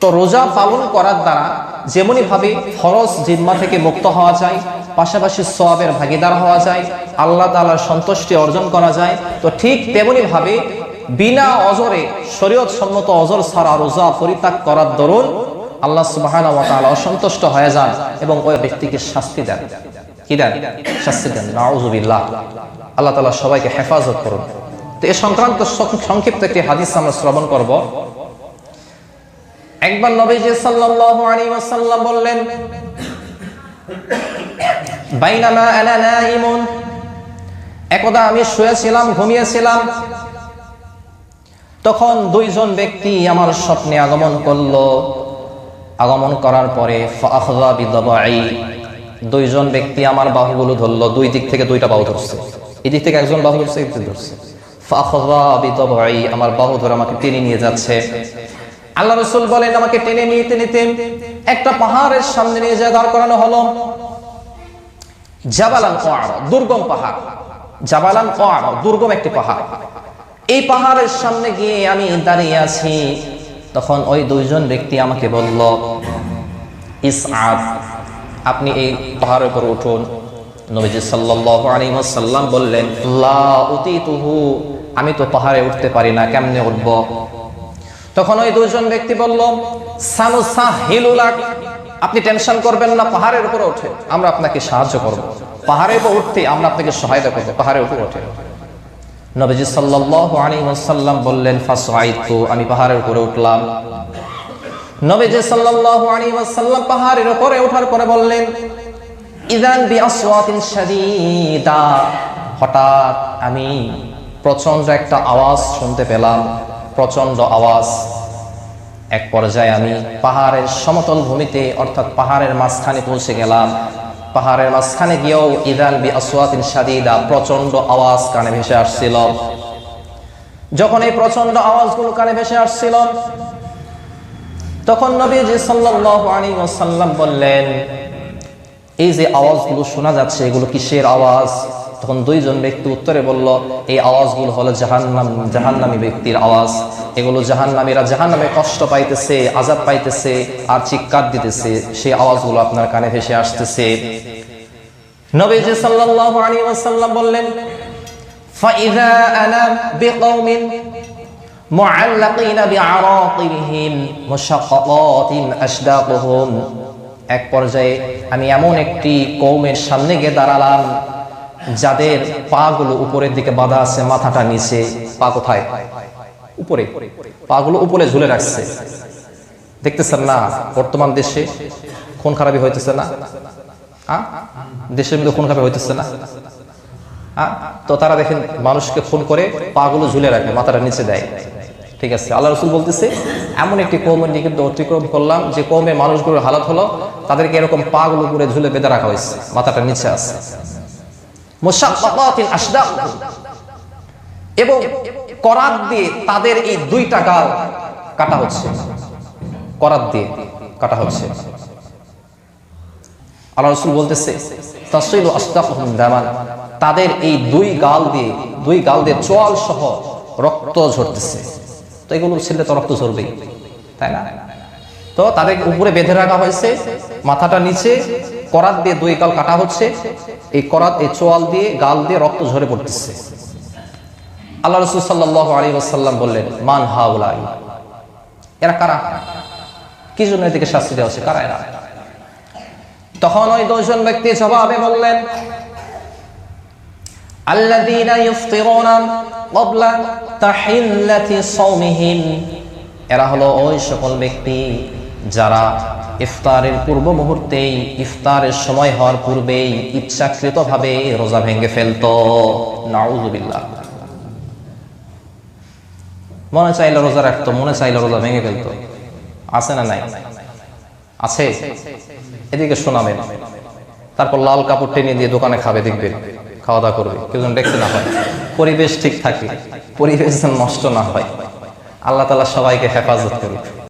তো রোজা পালন করার দ্বারা যেমনি ভাবে ফরজ জিম্মা থেকে মুক্ত হওয়া যায়, পাশাপাশি সওয়াবের ভাগিদার হওয়া যায়, আল্লাহ তাআলার সন্তুষ্টি অর্জন করা যায়, তো ঠিক তেমনি ভাবে বিনা অজরে শরীয়ত সম্মত অজর ছাড়া রোজা পরিত্যাগ করার দরুন আল্লাহ তাআলা অসন্তুষ্ট হয়ে যান এবং ওই ব্যক্তিকে শাস্তি দেন। কি দেন? শাস্তি দেন। নাউজুবিল্লাহ আল্লাহ তাআলা সবাইকে হেফাজত করুন। তো এ সংক্রান্ত সংক্ষিপ্ত একটি হাদিস আমরা শ্রবণ করব। একবার নবীজি সাল্লাল্লাহু আলাইহি ওয়াসাল্লাম বললেন, বাইনামা আনা নাইমুন একদা আমি শুয়েছিলাম, ঘুমিয়েছিলাম। তখন দুইজন ব্যক্তি আমার স্বপ্নে আগমন করল। আগমন করার পরে দুইজন ব্যক্তি আমার বাহুগুলো ধরলো, দুই দিক থেকে দুইটা বাহু ধরছে। এই দিক থেকে একজন বাহু ধরছে ধরছে। আমার বাহু ধরে আমাকে টেনে নিয়ে যাচ্ছে। আল্লাহ রসুল বলেন, আমাকে টেনে নিতে নিতে একটা পাহাড়ের সামনে নিয়ে যায়, দাঁড় করানো হলো জাবালান কোয়ার, দুর্গম পাহাড়। জাবালান কোয়ার, দুর্গম একটি পাহাড়। এই পাহাড়ের সামনে গিয়ে আমি দাঁড়িয়ে আছি। তখন ওই দুইজন ব্যক্তি আমাকে বলল, ইসআদ, আপনি এই পাহাড়ের উপর উঠুন। নবীজি সাল্লাল্লাহু আলাইহি বললেন, লা আমি তো পাহাড়ে উঠতে পারি না, কেমনে উঠবো? তখন ওই দুজন ব্যক্তি বলল সানুসা হিলুলাক আপনি টেনশন করবেন না, পাহাড়ের উপরে ওঠে, আমরা আপনাকে সাহায্য করব। উপর উঠতে আমরা আপনাকে সহায়তা করব, পাহাড়ের উপরে ওঠে। নবীজি সাল্লাল্লাহু আলাইহি ওয়াসাল্লাম বললেন, ফাসআইতু, আমি পাহাড়ের উপরে উঠলাম। নবীজি সাল্লাল্লাহু আলাইহি ওয়াসাল্লাম পাহাড়ের উপরে ওঠার পরে বললেন, ইদান বিআসওয়াতিন শাদীদা। হঠাৎ আমি প্রচণ্ড একটা আওয়াজ শুনতে পেলাম। প্রচণ্ড আওয়াজ। এক পর্যায়ে আমি পাহাড়ের সমতল ভূমিতে, অর্থাৎ পাহাড়ের মাঝখানে পৌঁছে গেলাম। পাহাড়ের মাঝখানে গিয়েও ইদান বি আসওয়াতিন শাদীদা প্রচণ্ড আওয়াজ কানে ভেসে আসছিল। যখন এই প্রচণ্ড আওয়াজগুলো কানে ভেসে আসছিল, তখন নবীজি সাল্লাল্লাহু আলাইহি ওয়াসাল্লাম বললেন এই যে আওয়াজগুলো শোনা যাচ্ছে এগুলো কিসের আওয়াজ তখন দুইজন ব্যক্তি উত্তরে বলল এই আওয়াজগুলো হলো জাহান্নাম জাহান্নামী ব্যক্তির আওয়াজ এগুলো জাহান্নামীরা জাহান্নামে কষ্ট পাইতেছে আজাব পাইতেছে আর চিৎকার দিতেছে সেই আওয়াজগুলো আপনার কানে ভেসে আসতেছে নবীজি সাল্লাল্লাহু আলাইহি ওয়াসাল্লাম বললেন فإذا أنا بقوم معلقين بعراقبهم مشققات أشداقهم এক পর্যায়ে আমি এমন একটি কৌমের সামনে গিয়ে দাঁড়ালাম, যাদের পাগুলো উপরের দিকে বাঁধা আছে, মাথাটা নিচে, পা কোথায়? উপরে। পাগুলো উপরে ঝুলে রাখছে। দেখতেছেন না বর্তমান দেশে খুন খারাপি হইতেছে না? দেশের মধ্যে খুন খারাপি হইতেছে না? তো তারা দেখেন, মানুষকে খুন করে পাগুলো ঝুলে রাখে, মাথাটা নিচে দেয়। ঠিক আছে, আল্লাহ রসুল বলতেছে, এমন একটি কৌমের দিকে অতিক্রম করলাম, যে কৌমের মানুষগুলোর হালত হলো, তাদেরকে এরকম পাগুলো করে ঝুলে বেঁধে রাখা হয়েছে, মাথাটা নিচে আছে। এবং করাত দিয়ে তাদের এই দুইটা গাল কাটা হচ্ছে। করাত দিয়ে কাটা হচ্ছে। আল্লাহ রসুল বলতেছে তাদের এই দুই গাল দিয়ে, দুই গাল দিয়ে চোয়াল সহ রক্ত ঝরতেছে। তো এগুলো ছেলে তো রক্ত ঝরবেই তাই না? তো তাদের উপরে বেঁধে রাখা হয়েছে, মাথাটা নিচে, করাত দিয়ে দুই গাল কাটা হচ্ছে, এই করাত, এই চোয়াল দিয়ে গাল দিয়ে রক্ত ঝরে পড়তেছে। আল্লাহ রসুল সাল্লাহ আলী ওসাল্লাম বললেন, মান হাউলাই এরা কারা? কি জন্য এদিকে শাস্তি দেওয়া হচ্ছে? কারা এরা? তখন ওই দুজন ব্যক্তি জবাবে বললেন আল্লাযীনা ইফতিরুনা এরা হলো ওই সকল ব্যক্তি যারা ইফতারের পূর্ব মুহূর্তেই, ইফতারের সময় হওয়ার পূর্বেই ইচ্ছাকৃতভাবে রোজা ভেঙে ফেলত। নাউজুবিল্লাহ। মনে চাইলে রোজা রাখতো, মনে চাইলে রোজা ভেঙে ফেলত। আছে না নাই? আছে। এদিকে শোনাবেন। তারপর লাল কাপড় টেনে দিয়ে দোকানে খাবে, দেখবেন। খাওয়া দাওয়া করবে। কেউ যেন দেখতে না হয় পরিবেশ ঠিক থাকে। পরিবেশ যেন নষ্ট না হয়। আল্লাহ তালা সবাইকে হেফাজত করুক।